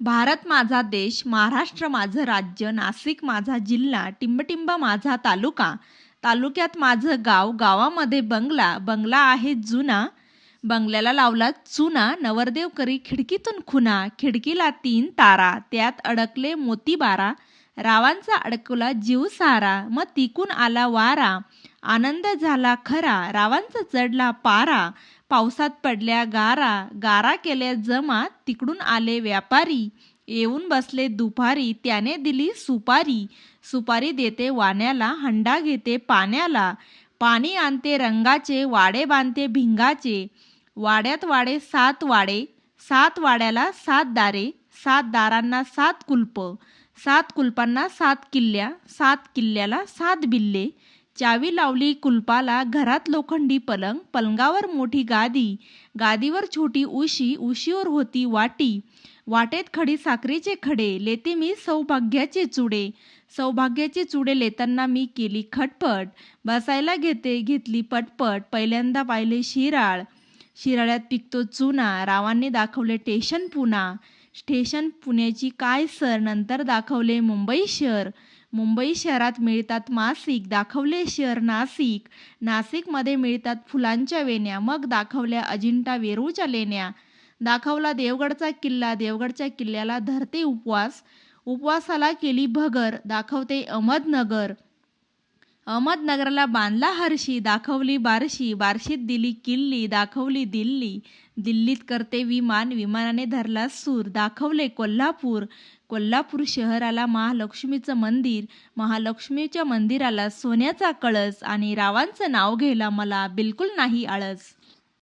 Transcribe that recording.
भारत माझा देश महाराष्ट्र माझं राज्य नाशिक माझा जिल्हा टिंबटिंब माझा तालुका. तालुक्यात माझं गाव गावामध्ये बंगला. बंगला आहे जुना. बंगल्याला लावला चुना. नवरदेव करी खिडकीतून खुना. खिडकीला तीन तारा. त्यात अडकले मोती बारा रावांचा अडकला जीव सारा मग तिकून आला वारा. आनंद झाला खरा. रावांचा चढला पारा. पावसात पडल्या गारा गारा केल्या जमा तिकडून आले व्यापारी. येऊन बसले दुपारी त्याने दिली सुपारी. सुपारी देते वाण्याला हंडा घेते पाण्याला. पाणी आणते रंगाचे वाडे बांधते भिंगाचे. वाड्यात वाडे सात वाडे. सात वाड्याला सात दारे सात दारांना सात कुलप. सात कुलपांना सात किल्ल्या सात किल्ल्याला सात बिल्ले. चावी लावली कुलपाला घरात लोखंडी पलंग पलंगावर मोठी गादी गादीवर छोटी उशी उशीवर होती वाटी. वाटेत खडी साखरेचे खडे लेते मी सौभाग्याचे चुडे. सौभाग्याचे चुडे लेताना मी केली खटपट. बसायला घेते घेतली पटपट पहिल्यांदा पाहिले शिराळ. शिराळ्यात पिकतो चुना रावांनी दाखवले स्टेशन पुणा स्टेशन पुण्याची काय सर नंतर दाखवले मुंबई शहर. मुंबई शहरात मिळतात मासिक दाखवले शहर नासिक. नाशिकमध्ये मिळतात फुलांच्या वेण्या मग दाखवल्या अजिंठा वेरूळच्या लेण्या. दाखवला देवगडचा किल्ला देवगडच्या किल्ल्याला धरते उपवास. उपवासाला केली भगर दाखवते अहमदनगर. अहमदनगरला बांधला हरशी दाखवली बारशी बारशीत दिली किल्ली दाखवली दिल्ली. दिल्लीत करते विमान विमानाने धरला सूर दाखवले कोल्हापूर. कोल्हापूर शहराला महालक्ष्मीचं मंदिर महालक्ष्मीच्या मंदिराला सोन्याचा कळस आणि रावांचं नाव घ्यायला मला बिलकुल नाही आळस.